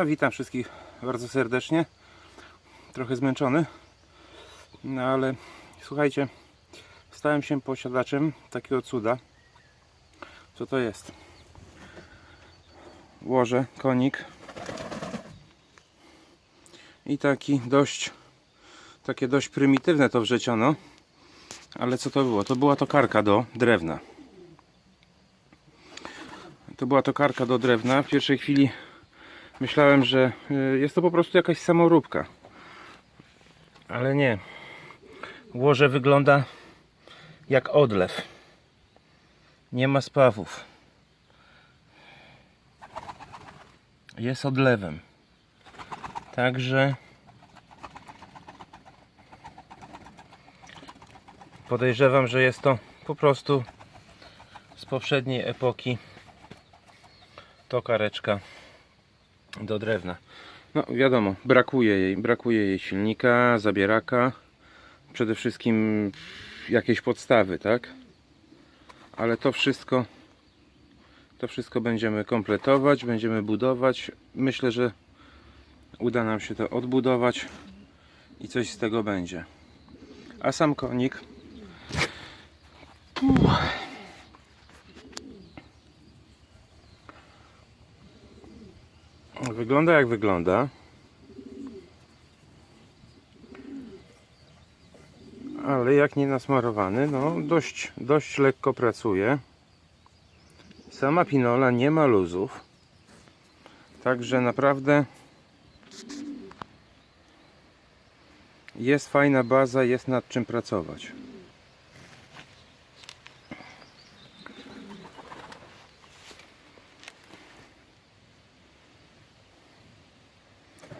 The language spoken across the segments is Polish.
A witam wszystkich bardzo serdecznie. Trochę zmęczony, no ale słuchajcie, stałem się posiadaczem takiego cuda. Co to jest? Łoże, konik i taki dość, takie dość prymitywne to wrzeciono. Ale co to było? To była tokarka do drewna. To była tokarka do drewna. W pierwszej chwili myślałem, że y, jest to po prostu jakaś samoróbka. Ale nie. Łoże wygląda jak odlew. Nie ma spawów. Jest odlewem. Także podejrzewam, że jest to po prostu z poprzedniej epoki tokareczka do drewna. No wiadomo, brakuje jej, brakuje jej silnika, zabieraka, przede wszystkim jakiejś podstawy, tak? Ale to wszystko to wszystko będziemy kompletować, będziemy budować. Myślę, że uda nam się to odbudować i coś z tego będzie. A sam konik Wygląda jak wygląda. Ale jak nie nasmarowany, no dość, dość lekko pracuje. Sama pinola nie ma luzów. Także naprawdę jest fajna baza, jest nad czym pracować.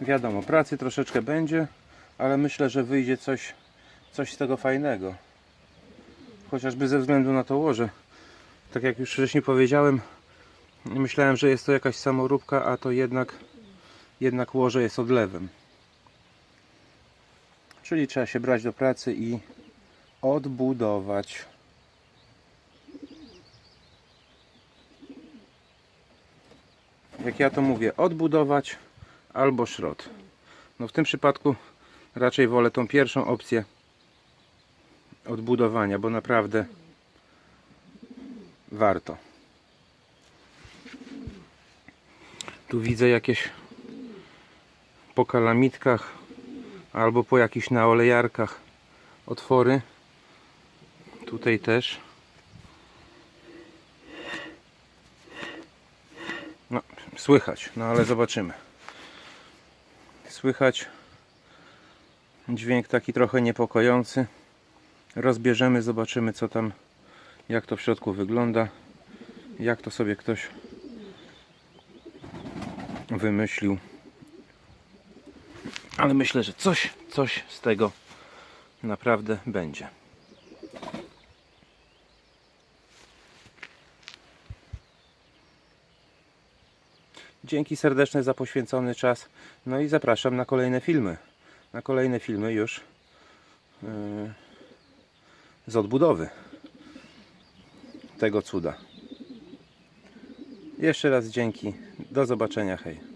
Wiadomo, pracy troszeczkę będzie, ale myślę, że wyjdzie coś, coś z tego fajnego. Chociażby ze względu na to łoże. Tak jak już wcześniej powiedziałem, myślałem, że jest to jakaś samoróbka, a to jednak, jednak łoże jest odlewem. Czyli trzeba się brać do pracy i odbudować. Jak ja to mówię, odbudować albo szrot. No w tym przypadku raczej wolę tą pierwszą opcję odbudowania, bo naprawdę warto. Tu widzę jakieś po kalamitkach albo po jakichś naolejarkach otwory. Tutaj też. No, słychać, no ale zobaczymy słychać. Dźwięk taki trochę niepokojący. Rozbierzemy, zobaczymy co tam jak to w środku wygląda jak to sobie ktoś wymyślił. Ale myślę, że coś, coś z tego naprawdę będzie Dzięki serdeczne za poświęcony czas. No i zapraszam na kolejne filmy. Na kolejne filmy już yy, z odbudowy tego cuda. Jeszcze raz dzięki. Do zobaczenia. Hej.